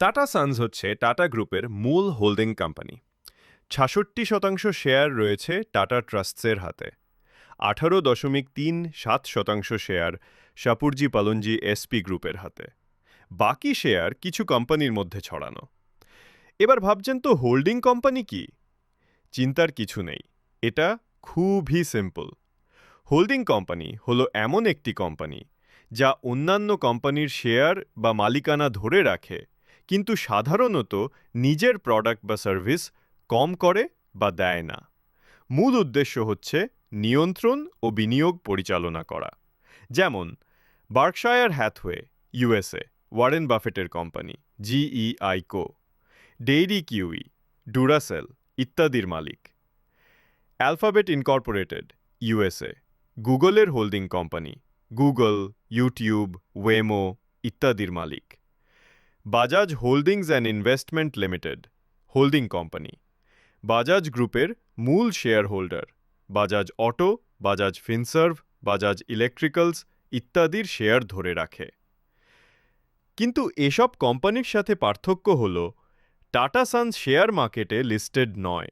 Tata Sans হচ্ছে tata গ্রুপের মূল হোল্ডিং কোম্পানি। ছাষট্টি শতাংশ শেয়ার রয়েছে টাটা ট্রাস্টসের হাতে। আঠারো দশমিক তিন সাত শতাংশ শেয়ার সাপুরজি পালনজি এসপি গ্রুপের হাতে। বাকি শেয়ার কিছু কোম্পানির মধ্যে ছড়ানো। এবার ভাবছেন তো হোল্ডিং কোম্পানি কি? চিন্তার কিছু নেই। এটা খুবই সিম্পল। হোল্ডিং কোম্পানি হলো এমন একটি কোম্পানি যা অন্যান্য কোম্পানির শেয়ার বা মালিকানা ধরে রাখে কিন্তু সাধারণত নিজের প্রোডাক্ট বা সার্ভিস কম করে বা দেয় না। মূল উদ্দেশ্য হচ্ছে নিয়ন্ত্রণ ও বিনিয়োগ পরিচালনা করা। যেমন Berkshire Hathaway USA Warren বাফেটের company GEICO Dairy Queen Duracell ইত্যাদির মালিক। অ্যালফাবেট ইনকর্পোরেটেড ইউএসএ গুগলের holding company Google YouTube Waymo ইত্যাদির মালিক। Bajaj Holdings and Investment Limited holding company Bajaj গ্রুপের মূল shareholder Bajaj Auto Bajaj Finserv Bajaj Electricals ইত্যাদির share ধরে রাখে। কিন্তু এসব কোম্পানির সাথে পার্থক্য হল টাটা সানস শেয়ার মার্কেটে লিস্টেড নয়।